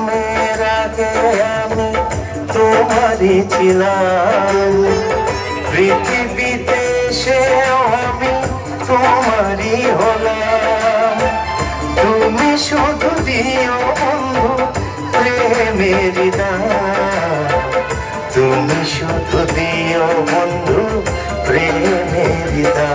জন্মের আগে আমি তোমারই ছিলাম। পৃথিবীতে সেও আমি তোমারই হলাম। তুমি শুধু দিও বন্ধু প্রেমের তুমি শুধু দিও বন্ধু প্রেমের দা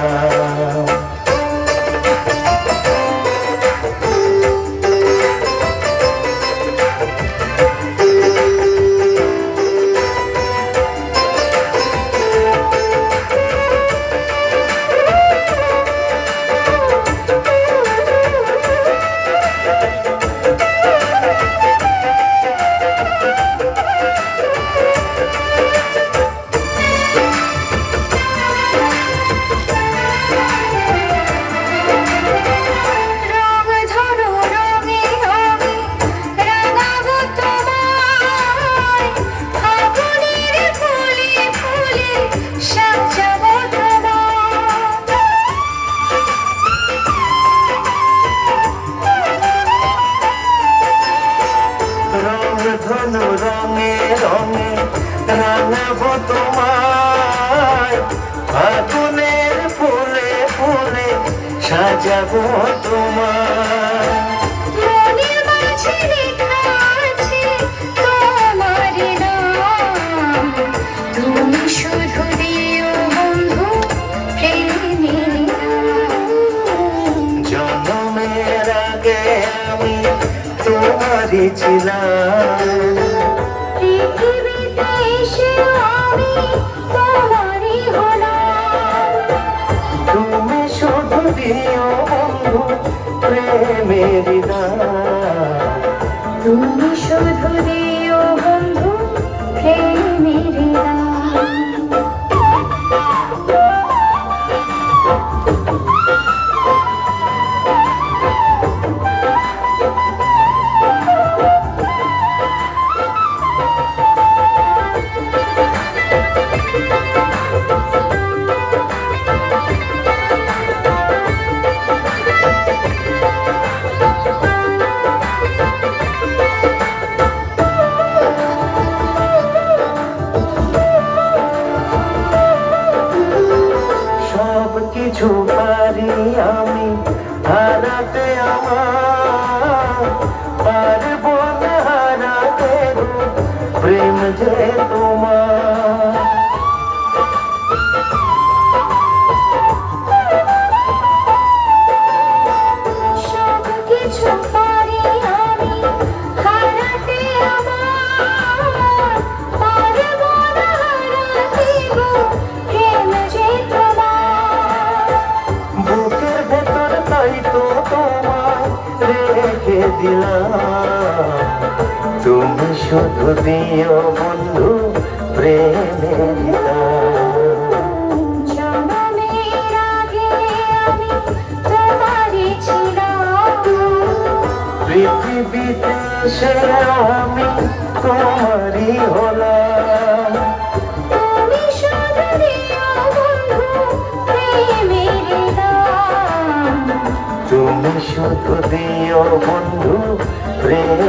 ছিলাম। পৃথিবীতে এসে আমি তোমারই হলাম। তুমি শুধু দিও প্রেমের তুমি শুধু কিছু পারি আমি হারাতে আমার দিলাম তুমি শুধু দিও বন্ধু প্রেমের পৃথিবীতে সে আমি তোমারই হলাম। দিও বন্ধু প্রেমের দান